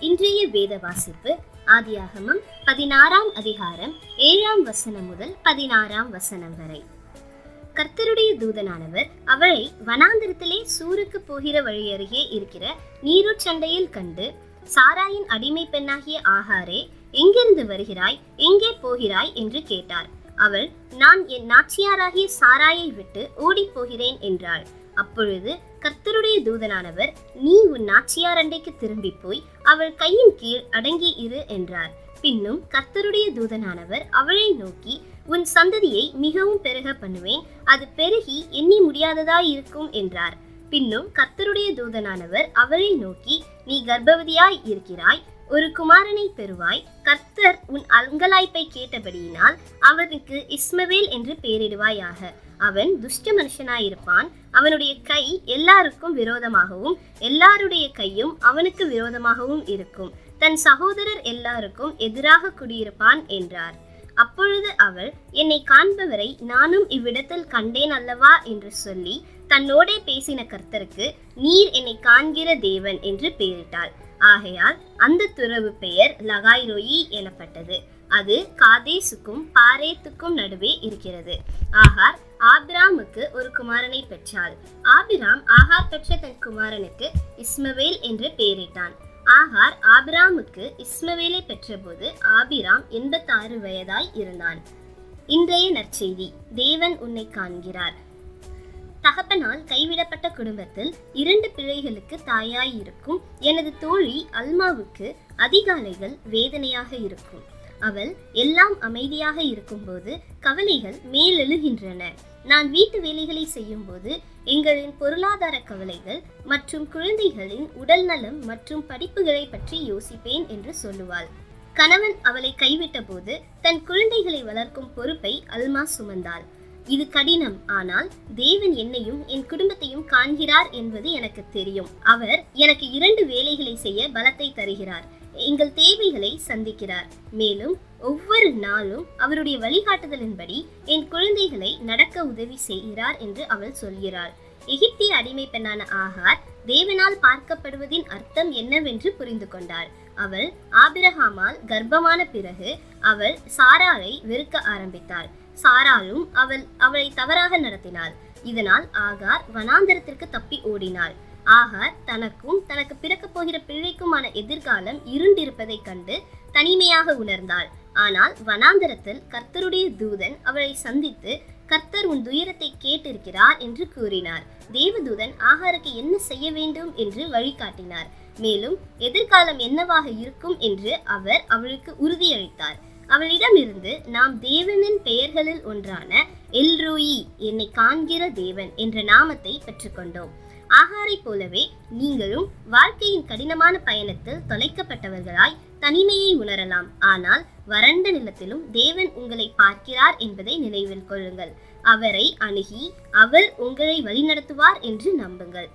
இன்றைய வேத வாசிப்பு ஆதியாகமம் பதினாறாம் அதிகாரம் ஏழாம் வசனம் முதல் பதினாறாம் வசனம் வரை. கர்த்தருடைய தூதனானவர் அவளை வனாந்திரத்திலே சூருக்கு போகிற வழி அருகே இருக்கிற நீருச்சண்டையில் கண்டு சாராயின் அடிமை பெண்ணாகிய ஆகாரே எங்கிருந்து வருகிறாய்? எங்கே போகிறாய்? என்று கேட்டார். அவள் நான் என் நாச்சியாராகிய சாராயை விட்டு ஓடிப் போகிறேன் என்றாள். அப்பொழுது கர்த்தருடைய தூதனானவர் நீ உன் நாச்சியார் அண்டைக்கு திரும்பி போய் அவள் கையின் கீழ் அடங்கி இரு என்றார். பின்னும் கர்த்தருடைய தூதனானவர் அவளை நோக்கி உன் சந்ததியை மிகவும் பெருக பண்ணுவேன் அது பெருகி எண்ணி முடியாததாய் இருக்கும் என்றார். பின்னும் கர்த்தருடைய தூதனானவர் அவளை நோக்கி நீ கர்ப்பவதியாய் இருக்கிறாய் ஒரு குமாரனை பெறுவாய் கர்த்தர் உன் அங்கலாய்ப்பை கேட்டபடியினால் அவனுக்கு இஸ்மவேல் என்று பெயரிடுவாயாக. அவன் துஷ்ட மனுஷனாயிருப்பான். அவனுடைய கை எல்லாருக்கும் விரோதமாகவும் எல்லாருடைய கையும் அவனுக்கு விரோதமாகவும் இருக்கும். தன் சகோதரர் எல்லாருக்கும் எதிராக குடியிருப்பான் என்றார். அப்பொழுது அவள் என்னை காண்பவரை நானும் இவ்விடத்தில் கண்டேன் அல்லவா? என்று சொல்லி தன்னோடே பேசின கர்த்தருக்கு நீர் என்னை காண்கிற தேவன் என்று பெயரிட்டாள் ஆகையால் அந்த துறவு பெயர் லகாய்ரோயி எனப்பட்டது. அது காதேசுக்கும் பாரேத்துக்கும் நடுவே இருக்கிறது. ஆகார் ஆபிராமுக்கு ஒரு குமாரனை பெற்றாள். ஆபிராம் ஆகார் பெற்ற தன் குமாரனுக்கு இஸ்மவேல் என்று பெயரிட்டான். ஆகார் ஆபிராமுக்கு இஸ்மவேலை பெற்றபோது ஆபிராம் எண்பத்தாறு வயதாய் இருந்தான். இன்றைய நற்செய்தி தேவன் உன்னை காண்கிறார். தகப்பனால் கைவிடப்பட்ட குடும்பத்தில் இரண்டு பிள்ளைகளுக்கு தாயாய் இருக்கும் எனது தோழி அல்மாவுக்கு அதிகாலைகள் வேதனையாக இருக்கும். அவள் எல்லாம் அமைதியாக இருக்கும்போது கவலைகள் மேலெழுகின்றன. நான் வீட்டு வேலைகளை செய்யும்போது எங்களின் பொருளாதார கவலைகள் மற்றும் குழந்தைகளின் உடல் நலம் மற்றும் படிப்புகளை பற்றி யோசிப்பேன் என்று சொல்லுவாள். கணவன் அவளை கைவிட்ட போது தன் குழந்தைகளை வளர்க்கும் பொறுப்பை அல்மா சுமந்தாள். இது கடினம் ஆனால் தேவன் என்னையும் என் குடும்பத்தையும் காண்கிறார் என்பது எனக்கு தெரியும். அவர் எனக்கு இரண்டு வேலைகளை செய்ய பலத்தை தருகிறார். எங்கள் தேவைகளை சந்திக்கிறார். மேலும் ஒவ்வொரு நாளும் அவருடைய வழிகாட்டுதலின்படி என் குழந்தைகளை நடக்க உதவி செய்கிறார் என்று அவள் சொல்கிறாள். எகிப்திய அடிமை பெண்ணான ஆகார் தேவனால் பார்க்கப்படுவதின் அர்த்தம் என்னவென்று புரிந்து கொண்டார் அவள் ஆபிரகாமால் கர்ப்பமான பிறகு அவள் சாராரை வெறுக்க ஆரம்பித்தாள். சாராலும் அவள் அவளை தவறாக நடத்தினாள். இதனால் ஆகார் வனாந்தரத்திற்கு தப்பி ஓடினாள். ஆகார் தனக்கும் தனக்கு பிறக்கப் போகிற பிள்ளைக்குமான எதிர்காலம் இருண்டிருப்பதைக் கண்டு தனிமையாக உணர்ந்தாள். ஆனால் வனாந்தரத்தில் கர்த்தருடைய தூதன் அவளை சந்தித்து கர்த்தர் உன் துயரத்தை கேட்டிருக்கிறார் என்று கூறினார். தேவதூதன் ஆகாருக்கு என்ன செய்ய வேண்டும் என்று வழிகாட்டினார். மேலும் எதிர்காலம் என்னவாக இருக்கும் என்று அவர் அவளுக்கு உறுதியளித்தார். அவளிடமிருந்து நாம் தேவனின் பெயர்களில் ஒன்றான எல்ரோயி என்னை காண்கிற தேவன் என்ற நாமத்தை பெற்றுக்கொண்டோம். ஆகாரை போலவே நீங்களும் வாழ்க்கையின் கடினமான பயணத்தில் தொலைக்கப்பட்டவர்களாய் தனிமையை உணரலாம். ஆனால் வறண்ட நிலத்திலும் தேவன் உங்களை பார்க்கிறார் என்பதை நினைவில் கொள்ளுங்கள். அவரை அணுகி அவர் உங்களை வழிநடத்துவார் என்று நம்புங்கள்.